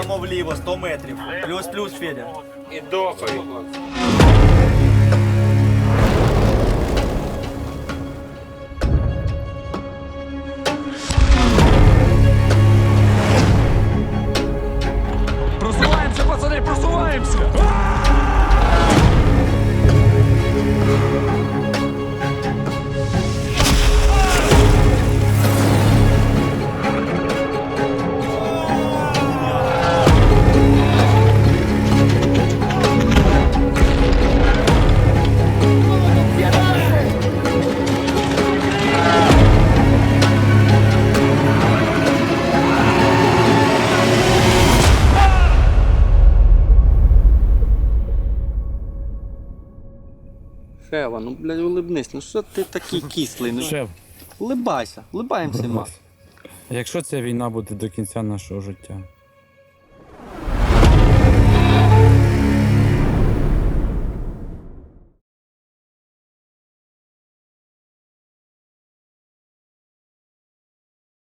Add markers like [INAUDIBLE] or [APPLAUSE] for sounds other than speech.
Прийняв, зараз дамо вліво, 100 метрів. Плюс-плюс, Федя. І дохай. Просуваємося, пацани, просуваємося! Шева, ну блядь, улибнись, ну що ти такий кислий? [LAUGHS] Ну, Шеф, улибайся, улибаємося. будь ласка. Якщо ця війна буде до кінця нашого життя,